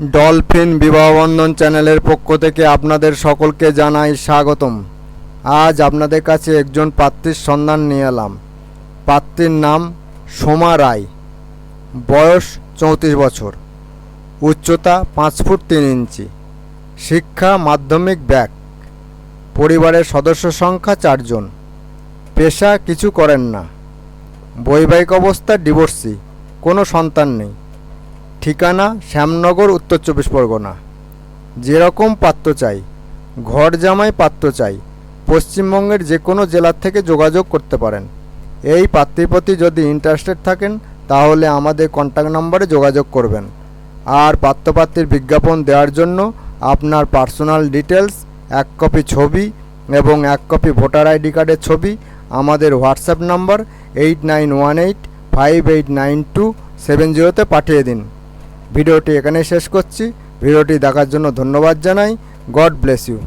Dolphin Bibahabandhan চ্যানেলের পক্ষ থেকে আপনাদের সকলকে জানাই স্বাগতম। আজ আপনাদের কাছে একজন পাত্রীর সন্ধান নিয়ে এলাম। পাত্রীর নাম সোমা রায়। বয়স চৌত্রিশ বছর। উচ্চতা পাঁচ ফুট তিন ইঞ্চি। শিক্ষা মাধ্যমিক ব্যাক। পরিবারের সদস্য সংখ্যা চারজন। পেশা কিছু করেন না। বৈবাহিক অবস্থা ডিভোর্সি। কোনো সন্তান নেই। ঠিকানা শ্যামনগর, উত্তর চব্বিশ পরগনা। যেরকম পাত্র চাই, ঘর জামাই পাত্র চাই, পশ্চিমবঙ্গের যে কোনো জেলার থেকে যোগাযোগ করতে পারেন। এই পাত্রীর প্রতি যদি ইন্টারেস্টেড থাকেন, তাহলে আমাদের কন্ট্যাক্ট নম্বরে যোগাযোগ করবেন। আর পাত্রপাত্রীর বিজ্ঞাপন দেওয়ার জন্য আপনার পার্সোনাল ডিটেলস এক কপি ছবি এবং এক কপি ভোটার আইডি কার্ডের ছবি, আমাদের WhatsApp number eight nine one eight five eight nine two seven জিরোতে পাঠিয়ে দিন। ভিডিওটি এখানে শেষ করছি। ভিডিওটি দেখার জন্য ধন্যবাদ জানাই। God bless you